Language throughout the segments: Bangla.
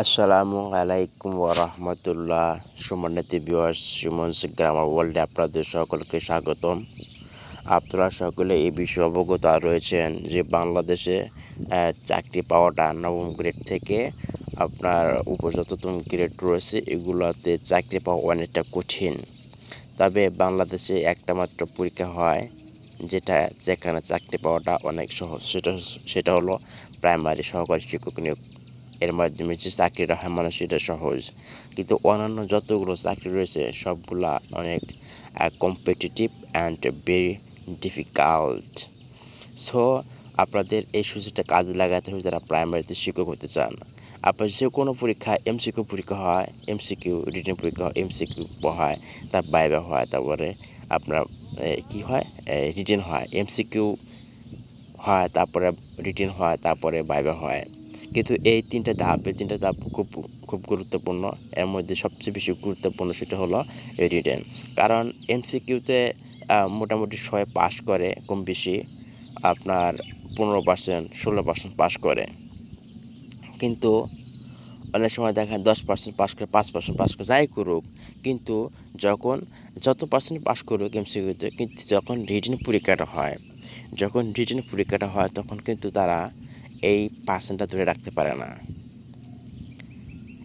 আসসালামু আলাইকুম ওরহমতুল্লাহ সম্মানিত ভিউয়ার্স সুমনস গ্রামার ওয়ার্ল্ডে আপনাদের সকলকে স্বাগতম। আপনারা সকলে এই বিষয়ে অবগত রয়েছেন যে বাংলাদেশে চাকরি পাওয়াটা নবম গ্রেড থেকে আপনার উপযততম গ্রেড রয়েছে। এগুলোতে চাকরি পাওয়া অনেকটা কঠিন। তবে বাংলাদেশে একটা মাত্র পরীক্ষা হয়, যেটা যেখানে চাকরি পাওয়াটা অনেক সহজ। সেটা সেটা হলো প্রাইমারি সহকারী শিক্ষক নিয়োগ। এর মাধ্যমে যে চাকরিটা হয় মানুষ এটা সহজ। কিন্তু অন্যান্য যতগুলো চাকরি রয়েছে, সবগুলা অনেক competitive and very difficult so আপনাদের এই সুযোগটা কাজে লাগাতে হবে যারা প্রাইমারিতে শিক্ষক হতে চান। আপনার যে কোনো পরীক্ষা এমসিকিউ পরীক্ষা হয় এমসিকিউ রিটেন পরীক্ষা হয় এমসিকিউ হয় তার বাইরে হয়, তারপরে আপনার কি হয়? রিটেন হয়। এমসিকিউ হয়, তারপরে রিটেন হয়, তারপরে বাইরে হয়। কিন্তু এই তিনটা ধাপ, এই তিনটা ধাপ খুব খুব গুরুত্বপূর্ণ। এর মধ্যে সবচেয়ে বেশি গুরুত্বপূর্ণ সেটা হলো রিটেন। কারণ এমসিকিউতে মোটামুটি সবাই পাস করে কম বেশি, আপনার পনেরো পার্সেন্ট, ষোলো পার্সেন্ট পাস করে। কিন্তু অনেক সময় দেখা দশ পার্সেন্ট পাস করে, পাঁচ পার্সেন্ট পাস করে, যাই করুক, কিন্তু যখন যত পার্সেন্ট পাস করুক এমসিকিউতে, কিন্তু যখন রিটেন পরীক্ষাটা হয়, যখন রিটেন পরীক্ষাটা হয়, তখন কিন্তু তারা এই পার্সেন্টটা ধরে রাখতে পারে না।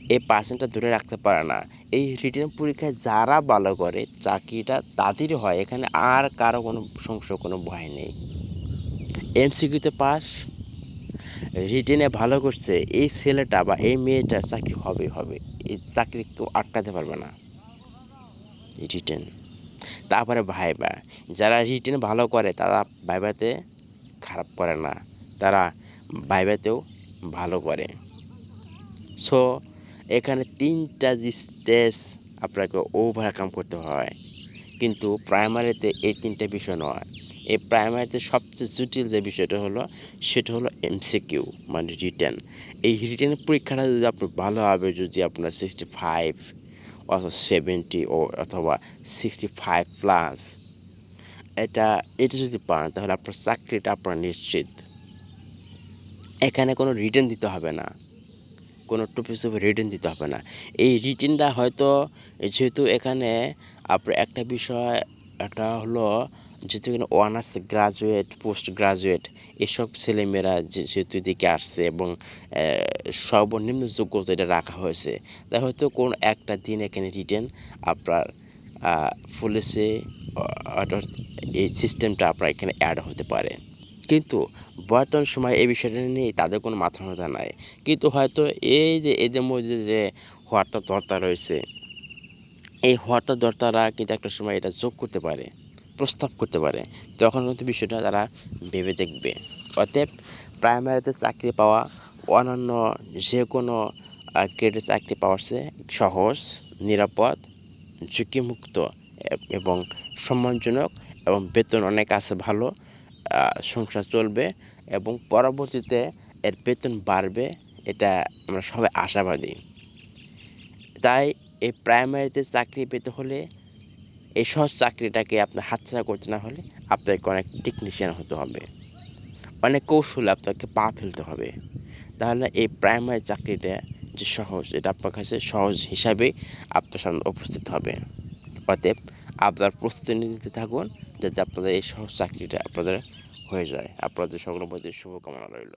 এই পার্সেন্টটা ধরে রাখতে পারে না। এই রিটেন পরীক্ষায় যারা ভালো করে, চাকরিটা তাদেরই হয়। এখানে আর কারও কোনো সংশয়, কোনো ভয় নেই। এমসিকিউতে পাস রিটেনে ভালো করছে, এই ছেলেটা বা এই মেয়েটার চাকরি হবে হবে। এই চাকরি কেউ আটকাতে পারবে না। রিটেন তারপরে ভাইবা, যারা রিটেন ভালো করে, তারা ভাইবাতে খারাপ করে না। তারা ভাইবাতেও ভালো করে। সো এখানে তিনটা যে স্টেজ আপনাকে ওভারকাম করতে হয়। কিন্তু প্রাইমারিতে এই তিনটা বিষয় নয়। এই প্রাইমারিতে সবচেয়ে জটিল যে বিষয়টা হলো, সেটা হলো এমসিকিউ মানে রিটেন এই রিটেন পরীক্ষাটা যদি আপনি ভালোভাবে যদি আপনার সিক্সটি ফাইভ অথবা সেভেন্টি ও অথবা সিক্সটি ফাইভ প্লাস এটা এটা যদি পান, তাহলে আপনার চাকরিটা আপনার নিশ্চিত। এখানে কোনো রিটার্ন দিতে হবে না। কোনো টুপি উপর রিটার্ন দিতে হবে না। এই রিটেনটা হয়তো যেহেতু এখানে আপনার একটা বিষয় এটা হলো যেহেতু এখানে অনার্স গ্রাজুয়েট পোস্ট গ্রাজুয়েট এসব ছেলেমেয়েরা যেহেতু এদিকে আসছে এবং সর্বনিম্ন যোগ্যতা এটা রাখা হয়েছে তাই হয়তো কোনো একটা দিন এখানে রিটেন আপনার পুলিশে এই সিস্টেমটা আপনার এখানে অ্যাড হতে পারে। কিন্তু বর্তমান সময় এই বিষয়টা নিয়ে তাদের কোনো মাথা ব্যথা নাই। কিন্তু হয়তো এই যে এদের মধ্যে যে হওয়ারটা দরতা রয়েছে, এই হওয়ারটা দরতারা কিন্তু একটা সময় এটা যোগ করতে পারে, প্রস্তাব করতে পারে। তখন কিন্তু বিষয়টা তারা ভেবে দেখবে। অতএব প্রাইমারিতে চাকরি পাওয়া, অন্যান্য যে কোনো গ্রেডে চাকরি পাওয়ার চেয়ে সহজ, নিরাপদ, ঝুঁকিমুক্ত এবং সম্মানজনক এবং বেতন অনেক আছে ভালো। সংসার চলবে এবং পরবর্তীতে এর বেতন বাড়বে, এটা আমরা সবাই আশাবাদী। তাই এই প্রাইমারিতে চাকরি পেতে হলে এই সহজ চাকরিটাকে আপনার হাতছাড়া করতে না হলে আপনাকে অনেক টেকনিশিয়ান হতে হবে। অনেক কৌশলে আপনাকে পা ফেলতে হবে। তাহলে এই প্রাইমারি চাকরিটা যে সহজ, এটা আপনার কাছে সহজ হিসাবে আপনার সামনে উপস্থিত হবে। অতএব আপনার প্রস্তুতি নিতে থাকুন যাতে আপনাদের এই সহজ চাকরিটা আপনাদের হয়ে যায়। আপনাদের সকলের প্রতি শুভকামনা রইল।